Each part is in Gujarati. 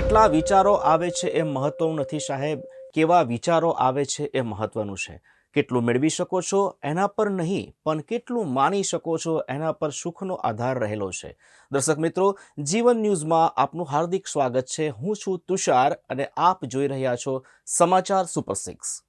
કેટલા વિચારો આવે છે એ મહત્વનું નથી સાહેબ? કેવા વિચારો આવે છે એ મહત્વનું છે. કેટલું મેળવી શકો છો એના પર નહીં, પણ કેટલું માની શકો છો એના પર સુખનો આધાર રહેલો છે. દર્શક મિત્રો, જીવન ન્યૂઝમાં આપનું હાર્દિક સ્વાગત છે. હું છું તુષાર અને આપ જોઈ રહ્યા છો સમાચાર સુપર સિક્સ.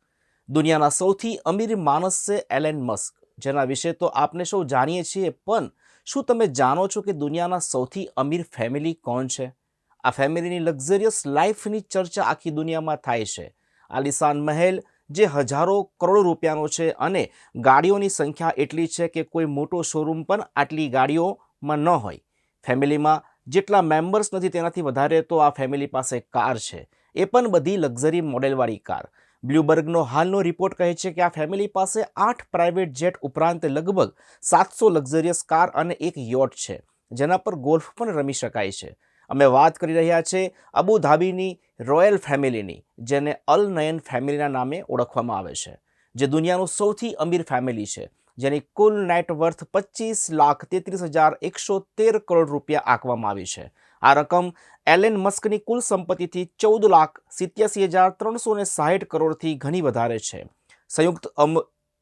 દુનિયાના સૌથી અમીર માણસ છે એલેન મસ્ક, જેના વિશે તો આપને સૌ જાણીએ છીએ, પણ શું તમે જાણો છો કે દુનિયાના સૌથી અમીર ફેમિલી કોણ છે? આ ફેમિલીની લક્ઝરિયસ લાઈફની ચર્ચા આખી દુનિયામાં થાય છે. આલિશાન મહેલ જે હજારો કરોડ રૂપિયાનો છે અને ગાડીઓની સંખ્યા એટલી છે કે કોઈ મોટો શોરૂમ પણ આટલી ગાડીઓમાં ન હોય. ફેમિલીમાં જેટલા મેમ્બર્સ નથી તેનાથી વધારે તો આ ફેમિલી પાસે કાર છે. એ પણ બધી લક્ઝરી મોડેલવાળી કાર. બ્લ્યુબર્ગનો હાલનો રિપોર્ટ કહે છે કે આ ફેમિલી પાસે આઠ પ્રાઇવેટ જેટ ઉપરાંત લગભગ સાતસો લક્ઝરિયસ કાર અને એક યોટ છે. જેના પર ગોલ્ફ પણ રમી શકાય છે. અમે વાત કરી રહ્યા છે અબુ ધાબીની રોયલ ફેમિલીની, જેને અલ નયન ફેમિલીના નામે ઓળખવામાં આવે છે, જે દુનિયાનું સૌથી અમીર ફેમિલી છે, જેની કુલ નેટવર્થ પચીસ લાખ તેત્રીસ હજાર એકસો તેર કરોડ રૂપિયા આંકવામાં આવી છે. આ રકમ એલેન મસ્કની કુલ સંપત્તિથી ચૌદ લાખ સિત્યાસી હજાર ત્રણસો ને સાહીઠ કરોડથી ઘણી વધારે છે. સંયુક્ત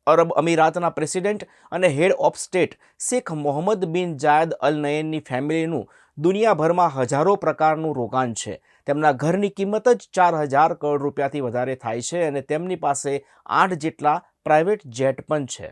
અરબ અમીરાતના પ્રેસિડેન્ટ અને head of state Sheikh Mohammed bin Zayed Al નયનની ફેમિલીનું દુનિયાભરમાં હજારો પ્રકારનું રોકાણ છે. તેમના ઘરની કિંમત જ ચાર હજાર કરોડ રૂપિયાથી વધારે થાય છે અને તેમની પાસે આઠ જેટલા પ્રાઇવેટ જેટ પણ છે.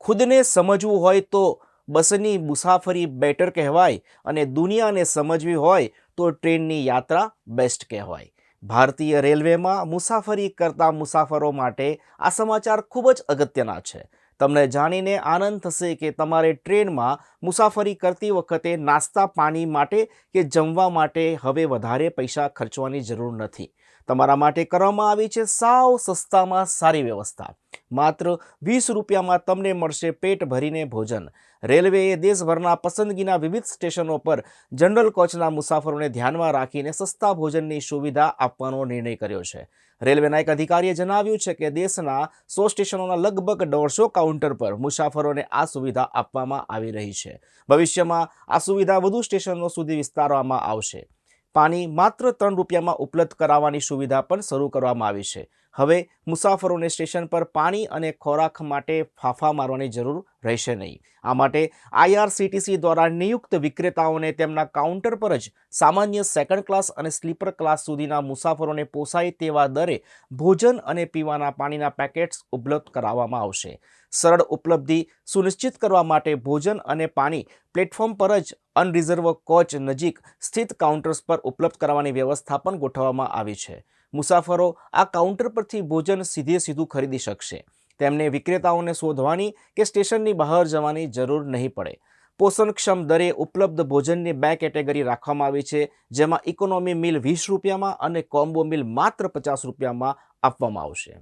ખુદને સમજવું હોય તો બસની મુસાફરી બેટર કહેવાય અને દુનિયાને સમજવી હોય તો ટ્રેનની યાત્રા બેસ્ટ કહેવાય. ભારતીય રેલવેમાં મુસાફરી કરતા મુસાફરો માટે આ સમાચાર ખૂબ જ અગત્યના છે. તમને જાણીને આનંદ થશે કે તમારે ટ્રેનમાં મુસાફરી કરતી વખતે નાસ્તા પાણી માટે કે જમવા માટે હવે વધારે પૈસા ખર્ચવાની જરૂર નથી. તમારા માટે કરવામાં આવી છે સાવ સસ્તામાં સારી વ્યવસ્થા. માત્ર વીસ રૂપિયામાં તમને મળશે પેટ ભરીને ભોજન. રેલવેએ દેશભરના પસંદગીના વિવિધ સ્ટેશનો પર જનરલ કોચના મુસાફરોને ધ્યાનમાં રાખીને સસ્તા ભોજનની સુવિધા આપવાનો નિર્ણય કર્યો છે. રેલવેના એક અધિકારીએ જણાવ્યું છે કે દેશના સો સ્ટેશનોના લગભગ દોઢસો કાઉન્ટર પર મુસાફરોને આ સુવિધા આપવામાં આવી રહી છે. ભવિષ્યમાં આ સુવિધા વધુ સ્ટેશનો સુધી વિસ્તારવામાં આવશે. પાણી માત્ર ત્રણ રૂપિયામાં ઉપલબ્ધ કરાવવાની સુવિધા પણ શરૂ કરવામાં આવી છે. હવે મુસાફરોને સ્ટેશન પર પાણી અને ખોરાક માટે ફાફા મારવાની જરૂર રહેશે નહીં. આ માટે આઈઆરસીટીસી દ્વારા નિયુક્ત વિક્રેતાઓને તેમના કાઉન્ટર પર જ સામાન્ય સેકન્ડ ક્લાસ અને સ્લીપર ક્લાસ સુધીના મુસાફરોને પોસાય તેવા દરે ભોજન અને પીવાના પાણીના પેકેટ્સ ઉપલબ્ધ કરાવવામાં આવશે. સરળ ઉપલબ્ધિ સુનિશ્ચિત કરવા માટે ભોજન અને પાણી પ્લેટફોર્મ પર જ અનરિઝર્વ કોચ નજીક સ્થિત કાઉન્ટર્સ પર ઉપલબ્ધ કરાવવાની વ્યવસ્થા પણ ગોઠવવામાં આવી છે. મુસાફરો આ કાઉન્ટર પરથી ભોજન સીધે સીધું ખરીદી શકશે. તેમને વિક્રેતાઓને શોધવાની કે સ્ટેશનની બહાર જવાની જરૂર નહીં પડે. પોષણક્ષમ દરે ઉપલબ્ધ ભોજનની બે કેટેગરી રાખવામાં આવી છે, જેમાં ઇકોનોમી મિલ વીસ રૂપિયામાં અને કોમ્બો મિલ માત્ર પચાસ રૂપિયામાં આપવામાં આવશે.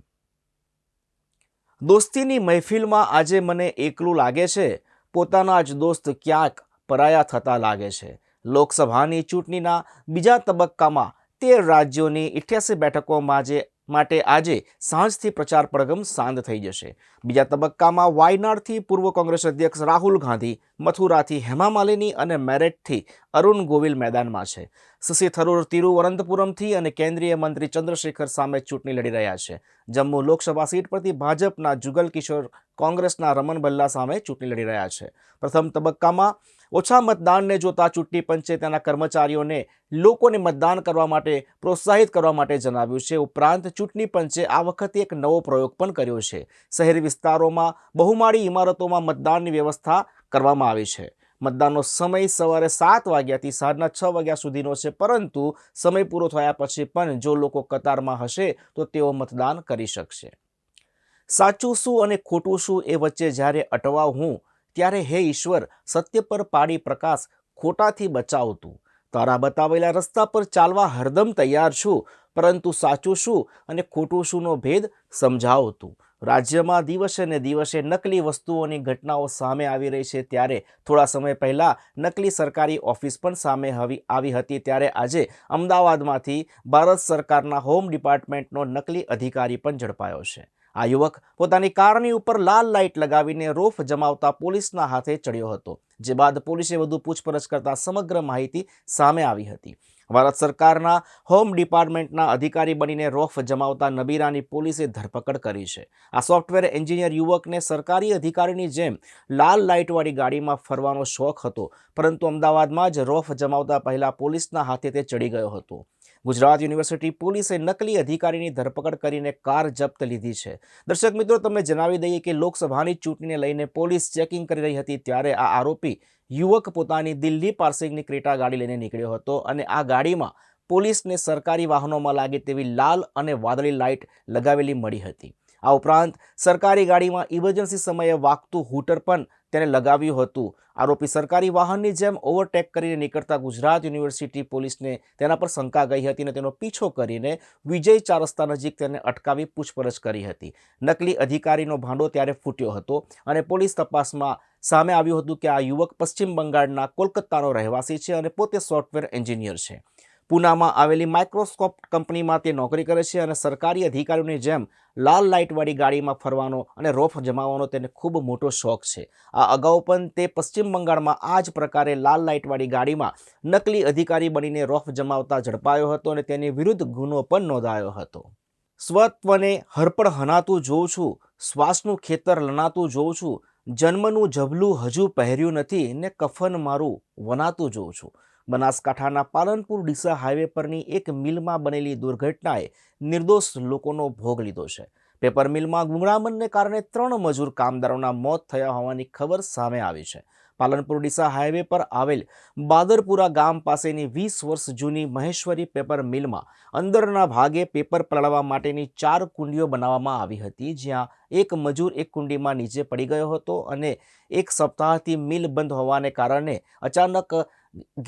દોસ્તીની મહેફિલમાં આજે મને એકલું લાગે છે. પોતાના જ દોસ્ત ક્યાંક પરાયા થતા લાગે છે. લોકસભાની ચૂંટણીના બીજા તબક્કામાં તેર રાજ્યોની ઇઠ્યાસી બેઠકોમાં જે માટે આજે સાંજથી પ્રચાર પડગમ શાંત થઈ જશે. બીજા તબક્કામાં વાયનાડથી પૂર્વ કોંગ્રેસ અધ્યક્ષ રાહુલ ગાંધી, મથુરાથી હેમા માલિની અને મેરેટથી અરુણ ગોવિલ મેદાનમાં છે. શશી થરૂર તિરુવનંતપુરમથી અને કેન્દ્રીય મંત્રી ચંદ્રશેખર સામે ચૂંટણી લડી રહ્યા છે. જમ્મુ લોકસભા સીટ પરથી ભાજપના જુગલ કિશોર કોંગ્રેસના રમન ભલ્લા સામે ચૂંટણી લડી રહ્યા છે. પ્રથમ તબક્કામાં ઓછા મતદાનને જોતા ચૂંટણી પંચે તેના કર્મચારીઓને લોકોને મતદાન કરવા માટે પ્રોત્સાહિત કરવા માટે જણાવ્યું છે. ઉપરાંત ચૂંટણી પંચે આ વખતે એક નવો પ્રયોગ પણ કર્યો છે. શહેરી વિસ્તારોમાં બહુમાળી ઇમારતોમાં મતદાનની વ્યવસ્થા કરવામાં આવી છે. મતદાનનો સમય સવારે સાત વાગ્યાથી સાંજના છ વાગ્યા સુધીનો છે, પરંતુ સમય પૂરો થયા પછી પણ જો લોકો કતારમાં હશે, તો તેઓ મતદાન કરી શકશે. સાચું શું અને ખોટું શું એ વચ્ચે જ્યારે અટવાવ હું ત્યારે હે ઈશ્વર, સત્ય પર પાડી પ્રકાશ ખોટાથી બચાવતું. તારા બતાવેલા રસ્તા પર ચાલવા હરદમ તૈયાર છું, પરંતુ સાચું શું અને ખોટું શુંનો ભેદ સમજાવતું. રાજ્યમાં દિવસે ને દિવસે નકલી વસ્તુઓની ઘટનાઓ સામે આવી રહી છે ત્યારે થોડા સમય પહેલાં નકલી સરકારી ઓફિસ પણ સામે આવી આવી હતી ત્યારે આજે અમદાવાદમાંથી ભારત સરકારના હોમ ડિપાર્ટમેન્ટનો નકલી અધિકારી પણ ઝડપાયો છે. આ યુવક પોતાની કારની ઉપર લાલ લાઇટ લગાવીને રોફ જમાવતા પોલીસના હાથે ચડ્યો હતો, જે બાદ પોલીસે વધુ પૂછપરછ કરતા સમગ્ર માહિતી સામે આવી હતી. ભારત સરકારના હોમ ડિપાર્ટમેન્ટના અધિકારી બનીને રોફ જમાવતા નબીરાની પોલીસે ધરપકડ કરી છે. આ સોફ્ટવેર એન્જિનિયર યુવકને સરકારી અધિકારીની જેમ લાલ લાઇટવાળી ગાડીમાં ફરવાનો શોખ હતો, પરંતુ અમદાવાદમાં જ રોફ જમાવતા પહેલાં પોલીસના હાથે તે ચડી ગયો હતો. ગુજરાત યુનિવર્સિટી પોલીસે નકલી અધિકારીની ધરપકડ કરીને કાર જપ્ત લીધી છે. દર્શક મિત્રો, તમને જણાવી દઈએ કે લોકસભાની ચૂંટણીને લઈને પોલીસ ચેકિંગ કરી રહી હતી ત્યારે આ આરોપી યુવક પોતાની દિલ્હી પાર્સિંગની ક્રેટા ગાડી લઈને નીકળ્યો હતો અને આ ગાડીમાં પોલીસને સરકારી વાહનોમાં લાગે તેવી લાલ અને વાદળી લાઇટ લગાવેલી મળી હતી. આ ઉપરાંત સરકારી ગાડીમાં ઇમરજન્સી સમયે વાગતું હૂટર પણ તેને લગાવ્યું હતું. આરોપી સરકારી વાહનની જેમ ઓવરટેક કરીને નીકળતા ગુજરાત યુનિવર્સિટી પોલીસને તેના પર શંકા ગઈ હતી અને તેનો પીછો કરીને વિજય ચાર રસ્તા નજીક તેને અટકાવી પૂછપરછ કરી હતી. નકલી અધિકારીનો ભાંડો ત્યારે ફૂટ્યો હતો અને પોલીસ તપાસમાં સામે આવ્યું હતું કે આ યુવક પશ્ચિમ બંગાળના કોલકાતાનો રહેવાસી છે અને પોતે સોફ્ટવેર એન્જિનિયર છે. પૂનામાં આવેલી માઇક્રોસ્કોપ કંપનીમાં તે નોકરી કરે છે અને સરકારી અધિકારીઓની જેમ લાલ લાઇટવાળી ગાડીમાં ફરવાનો અને રોફ જમાવવાનો તેને ખૂબ મોટો શોખ છે. આ અગાઉ પણ તે પશ્ચિમ બંગાળમાં આ જ પ્રકારે લાલ લાઇટવાળી ગાડીમાં નકલી અધિકારી બનીને રોફ જમાવતા ઝડપાયો હતો અને તેની વિરુદ્ધ ગુનો પણ નોંધાયો હતો. સ્વત્વને હરપળ હનાતું જોઉં છું, શ્વાસનું ખેતર લણાતું જોઉં છું, જન્મનું જબલું હજુ પહેર્યું નથી ને કફન મારું વનાતું જોઉં છું. બનાસકાંઠાના પાલનપુર ડીસા હાઈવે પરની એક મિલમાં બનેલી દુર્ઘટનાએ નિર્દોષ લોકોનો ભોગ લીધો છે. પેપર મિલમાં ગુંગળામણને કારણે ત્રણ મજૂર કામદારોના મોત થયા હોવાની ખબર સામે આવી છે. પાલનપુર ડીસા હાઈવે પર આવેલ બાદરપુરા ગામ પાસેની વીસ વર્ષ જૂની મહેશ્વરી પેપર મિલમાં અંદરના ભાગે પેપર પલળવા માટેની ચાર કુંડીઓ બનાવવામાં આવી હતી, જ્યાં એક મજૂર એક કુંડીમાં નીચે પડી ગયો હતો અને એક સપ્તાહથી મિલ બંધ હોવાને કારણે અચાનક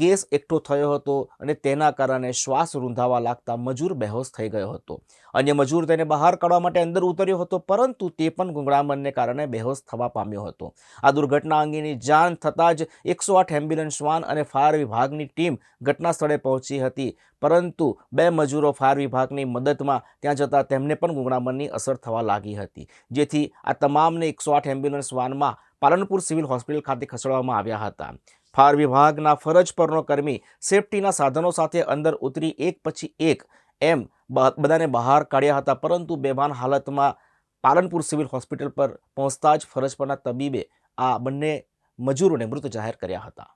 ગેસ એકઠો થયો હતો અને તેના કારણે શ્વાસ રૂંધાવા લાગતા મજૂર બેહોશ થઈ ગયો હતો. અન્ય મજૂર તેને બહાર કાઢવા માટે અંદર ઉતર્યો હતો, પરંતુ તે પણ ગુંગળામણને કારણે બેહોશ થવા પામ્યો હતો. આ દુર્ઘટના અંગેની જાણ થતાં જ એકસો આઠ એમ્બ્યુલન્સ વાન અને ફાયર વિભાગની ટીમ ઘટના સ્થળે પહોંચી હતી, પરંતુ બે મજૂરો ફાયર વિભાગની મદદમાં ત્યાં જતાં તેમને પણ ગુંગળામણની અસર થવા લાગી હતી, જેથી આ તમામને એકસો આઠ એમ્બ્યુલન્સ વાનમાં પાલનપુર સિવિલ હોસ્પિટલ ખાતે ખસેડવામાં આવ્યા હતા. ફાયર વિભાગના ફરજ પરનો કર્મી સેફટીના સાધનો સાથે અંદર ઉતરી એક પછી એક એમ બધાને બહાર કાઢ્યા હતા. પરંતુ બેભાન હાલતમાં પાલનપુર સિવિલ હોસ્પિટલ પર પહોંચતા જ ફરજ પરના તબીબે આ બંને મજૂરોને મૃત જાહેર કર્યા હતા.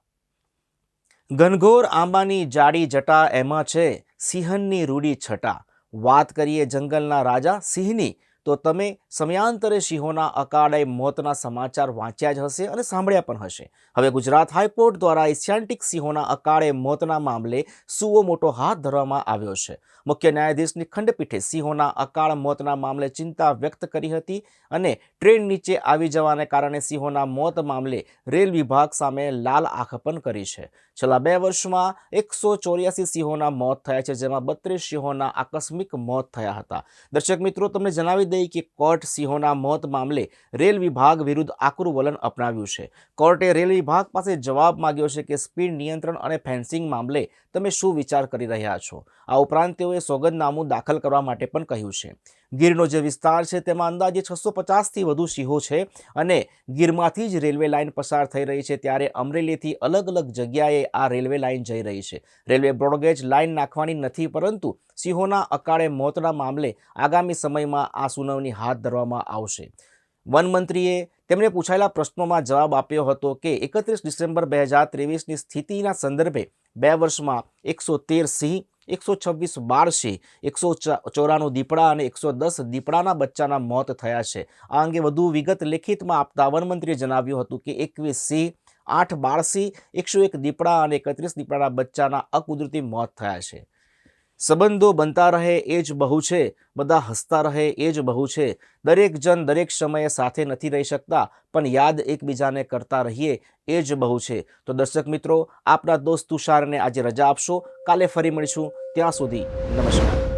ઘનઘોર આંબાની જાડી જટા એમાં છે સિંહનની રૂડી છટા. વાત કરીએ જંગલના રાજા સિંહની તો તમે સમયાંતરે સિંહોના અકાળે મોતના સમાચાર વાંચ્યા જ હશે અને સાંભળ્યા પણ હશે. હવે ગુજરાત હાઈકોર્ટ દ્વારા એશિયાન્ટિક સિંહોના અકાળે મોતના મામલે સુઓ મોટો હાથ ધરવામાં આવ્યો છે. મુખ્ય ન્યાયાધીશની ખંડપીઠે સિંહોના અકાળ મોતના મામલે ચિંતા વ્યક્ત કરી હતી અને ટ્રેન નીચે આવી જવાને કારણે સિંહોના મોત મામલે રેલ વિભાગ સામે લાલ આંખ પણ કરી છે. છેલ્લા બે વર્ષમાં એકસો ચોર્યાસી સિંહોના મોત થયા છે, જેમાં બત્રીસ સિંહોના આકસ્મિક મોત થયા હતા. દર્શક મિત્રો, તમને જણાવી દઈએ કે કોર્ટ સિંહોના મોત મામલે રેલ વિભાગ વિરુદ્ધ આકરું વલણ અપનાવ્યું છે. કોર્ટે રેલ વિભાગ પાસે જવાબ માંગ્યો છે કે સ્પીડ નિયંત્રણ અને ફેન્સિંગ મામલે તમે શું વિચાર કરી રહ્યા છો? આ ઉપરાંત તેઓએ સોગંદનામું દાખલ કરવા માટે પણ કહ્યું છે. ગીરનો જે વિસ્તાર છે, તેમાં અંદાજે છસો પચાસથી વધુ સિંહો છે અને ગીરમાંથી જ રેલવે લાઇન પસાર થઈ રહી છે. ત્યારે અમરેલીથી અલગ અલગ જગ્યાએ આ રેલવે લાઇન જઈ રહી છે. રેલવે બ્રોડગેજ લાઇન નાખવાની નથી, પરંતુ સિંહોના અકાળે મોતના મામલે આગામી સમયમાં આ સુનાવણી હાથ ધરવામાં આવશે. વન મંત્રીએ તેમને પૂછાયેલા પ્રશ્નોમાં જવાબ આપ્યો હતો કે, એકત્રીસ ડિસેમ્બર બે હજાર ત્રેવીસની સ્થિતિના સંદર્ભે બે વર્ષમાં એકસો તેર સિંહ એકસો છવ્વીસ બારસી એકસો ચોરાણું દીપડા અને એકસો દસ દીપડાના બચ્ચાના મોત થયા છે. આ અંગે વધુ વિગત લેખિતમાં આપતા વનમંત્રીએ જણાવ્યું હતું કે એકવીસ સિંહ આઠ બારસી એકસો એક દીપડા અને એકત્રીસ દીપડાના બચ્ચાના અકુદરતી મોત થયા છે. સંબંધો બનતા રહે એ જ બહુ છે, બધા હસતા રહે એ જ બહુ છે. દરેક જન દરેક સમયે સાથે નથી રહી શકતા, પણ યાદ એકબીજાને કરતા રહીએ એ જ બહુ છે. તો દર્શક મિત્રો, આપના દોસ્ત તુષારને આજે રજા આપશો. કાલે ફરી મળીશું. ત્યાં સુધી નમસ્કાર.